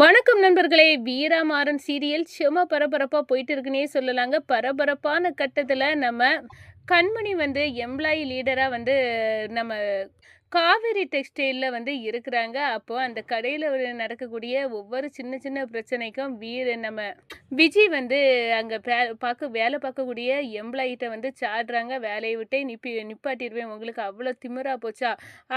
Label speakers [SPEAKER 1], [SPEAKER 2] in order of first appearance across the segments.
[SPEAKER 1] வணக்கம் நண்பர்களே. வீராமாறன் சீரியல் செம பரபரப்பாக போயிட்டு இருக்குன்னே சொல்லலாங்க. பரபரப்பான கட்டத்தில் நம்ம கண்மணி வந்து எம்ப்ளாயி லீடராக வந்து நம்ம காவேரி டெக்ஸ்டைலில் வந்து இருக்கிறாங்க. அப்போது அந்த கடையில் நடக்கக்கூடிய ஒவ்வொரு சின்ன சின்ன பிரச்சனைக்கும் வீர நம்ம விஜய் வந்து அங்கே பார்க்க வேலை பார்க்கக்கூடிய எம்ப்ளாயிட்ட வந்து சாடுறாங்க. வேலையை விட்டே நிப்பி நிப்பாட்டிடுவேன் உங்களுக்கு அவ்வளோ திமிரா போச்சா?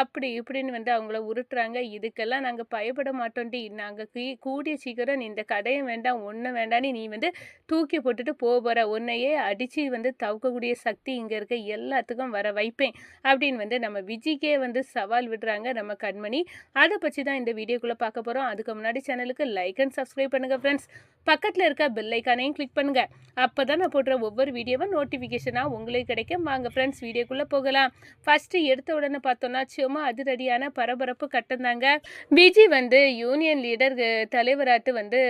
[SPEAKER 1] அப்படி இப்படின்னு வந்து அவங்கள உருட்டுறாங்க. இதுக்கெல்லாம் நாங்கள் பயப்பட மாட்டோம்டி. நாங்கள் கீ கூடிய சீக்கிரம் நீ இந்த கடையும் வேண்டாம். ஒன்றும் வேண்டான்னு நீ வந்து தூக்கி போட்டுட்டு போக போகிற உன்னையே அடித்து வந்து தவிர்க்கக்கூடிய சக்தி இங்கே இருக்க. எல்லாத்துக்கும் வர வைப்பேன். அப்படின்னு வந்து நம்ம விஜய்க்கே வந்து சவால் விடுறாங்க நம்ம கண்மணி. அதை பற்றி தான் இந்த வீடியோக்குள்ளே பார்க்க போகிறோம் அதுக்கு முன்னாடி சேனலுக்கு லைக் அண்ட் சப்ஸ்கிரைப் பண்ணுங்கள் ஃப்ரெண்ட்ஸ் பக்கத்தில் இருக்க பெல்லைக்கானையும் கிளிக் பண்ணுங்கள் அப்போ தான் நான் போடுற ஒவ்வொரு வீடியோவும் நோட்டிஃபிகேஷனாக உங்களுக்கு கிடைக்கும். வாங்க ஃப்ரெண்ட்ஸ் வீடியோக்குள்ளே போகலாம். ஃபஸ்ட்டு எடுத்த உடனே பார்த்தோன்னா சும்மா அதிரடியான பரபரப்பு கட்டந்தாங்க விஜய் வந்து யூனியன் லீடர் தலைவராட்டு வந்து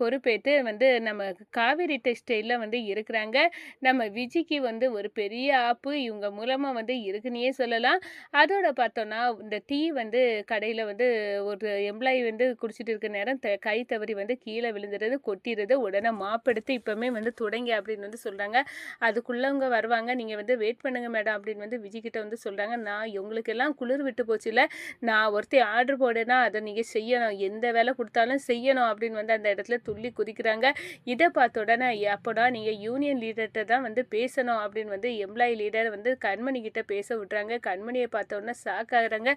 [SPEAKER 1] பொறுப்பேற்று வந்து நம்ம காவேரி டெக்ஸ்டைலில் வந்து இருக்கிறாங்க. நம்ம விஜய்க்கு வந்து ஒரு பெரிய ஆப்பு. இவங்க மூலமாக வந்து இருக்குன்னே சொல்லலாம். அதோட பார்த்தோன்னா இந்த டீ வந்து கடையில் வந்து ஒரு எம்ப்ளாயி வந்து குடிச்சிட்டு இருக்க நேரம் த கை தவறி வந்து கீழே விழுந்துறது கொட்டிடுறது உடனே மாப்பெடுத்து இப்போவுமே வந்து தொடங்கி அப்படின்னு வந்து சொல்கிறாங்க அதுக்குள்ளவங்க வருவாங்க. நீங்கள் வந்து வெயிட் பண்ணுங்கள் மேடம் அப்படின்னு வந்து விஜய்கிட்ட வந்து சொல்கிறாங்க நான் உங்களுக்கெல்லாம் குளிர் விட்டு போச்சுல நான் ஒருத்தி ஆர்டர் போடேன்னா அதை நீங்கள் செய்யணும். எந்த வேலை கொடுத்தாலும் செய்யணும் அப்படின்னு வந்து அந்த இடத்துல துள்ளி குதிக்கிறாங்க. இதை பார்த்த உடனே அப்போடா நீங்கள் யூனியன் லீடர்கிட்ட தான் வந்து பேசணும் அப்படின்னு வந்து எம்ப்ளாயி லீடர் வந்து கண்மணி கிட்ட பேச விட்றாங்க கண்மணியை பார்த்த உடனே ஷாக்காகிறாங்க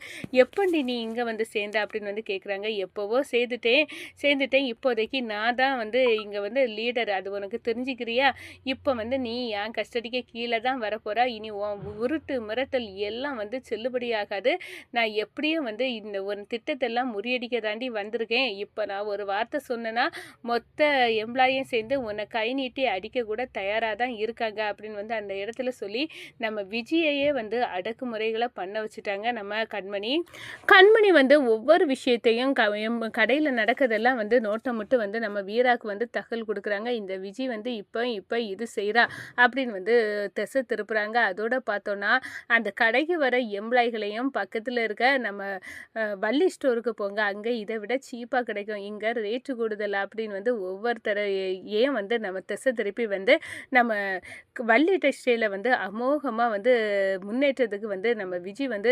[SPEAKER 1] எப்போண்டி நீ இங்கே வந்து சேர்ந்த? அப்படின்னு வந்து கேட்குறாங்க எப்போவோ சேர்ந்துட்டேன் சேர்ந்துட்டேன். இப்போதைக்கு நான் தான் வந்து இங்கே வந்து லீடர் அது உனக்கு தெரிஞ்சுக்கிறியா? இப்போ வந்து நீ என் கஸ்டடிக்கு கீழே தான் வரப்போகிறா இனி உன் உருட்டு மிரட்டல் எல்லாம் வந்து செல்லுபடியாகாது நான் எப்படியும் வந்து இந்த ஒரு திட்டத்தெல்லாம் முறியடிக்க தாண்டி வந்திருக்கேன். இப்போ நான் ஒரு வார்த்தை சொன்னேன்னா மொத்த எம்ப்ளாயும் சேர்ந்து உன்னை கை நீட்டி அடிக்க கூட தயாராக தான் இருக்காங்க. அப்படின்னு வந்து அந்த இடத்துல சொல்லி நம்ம விஜயையே வந்து அடக்குமுறைகளை பண்ண வச்சுட்டாங்க. நம்ம கண்மணி. கண்மணி வந்து ஒவ்வொரு விஷயத்தையும் க கடையில் நடக்கிறதெல்லாம் வந்து நோட்டமிட்டு வந்து நம்ம வீராக்கு வந்து தகவல் கொடுக்குறாங்க. இந்த விஜய் வந்து இப்போ இப்போ இது செய்கிறா அப்படின்னு வந்து திசை திருப்புறாங்க. அதோட பார்த்தோன்னா அந்த கடைக்கு வர எம்ப்ளாய்களையும் பக்கத்தில் இருக்க நம்ம வள்ளி ஸ்டோருக்கு போங்க. அங்கே இதை விட சீப்பாக கிடைக்கும். இங்கே ரேட்டு கூடுதல் அப்படின்னு வந்து ஒவ்வொருத்தரை ஏன் வந்து நம்ம திசை திருப்பி வந்து நம்ம வள்ளி டெக்ஸ்டைலை வந்து அமோகமாக வந்து முன்னேற்றத்துக்கு வந்து நம்ம விஜய் வந்து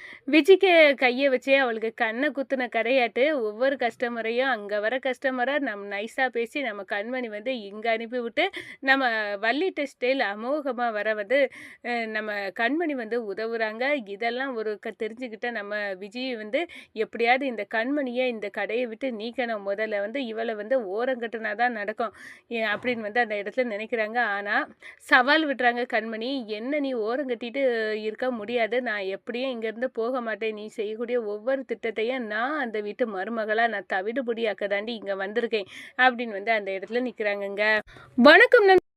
[SPEAKER 1] விஜிக்கு கையை வச்சே அவளுக்கு கண்ணை குத்துன கரையாட்டு ஒவ்வொரு கஸ்டமரையும் அங்கே வர கஸ்டமரை நம்ம நைஸாக பேசி நம்ம கண்மணி வந்து இங்கே அனுப்பிவிட்டு நம்ம வள்ளி டெஸ்டைல் அமோகமாக வர வந்து நம்ம கண்மணி வந்து உதவுறாங்க. இதெல்லாம் ஒரு க தெரிஞ்சுக்கிட்ட நம்ம விஜய் வந்து எப்படியாவது இந்த கண்மணியை இந்த கடையை விட்டு நீக்கணும். முதல்ல வந்து இவளை வந்து ஓரங்கட்டுனா தான் நடக்கும் அப்படின்னு வந்து அந்த இடத்துல நினைக்கிறாங்க. ஆனால் சவால் விடுறாங்க கண்மணி. என்ன நீ ஓரம் கட்டிட்டு இருக்க முடியாது. நான் எப்படியும் இங்கேருந்து போக மாட்டேன். நீ செய்யக்கூடிய ஒவ்வொரு திட்டத்தையும் நான் அந்த வீட்டு மருமகளாக நான் தவிடுபடியாக்க தாண்டி இங்கே வந்திருக்கேன். அப்படின்னு வந்து அந்த இடத்துல நிற்கிறாங்கங்க வணக்கம்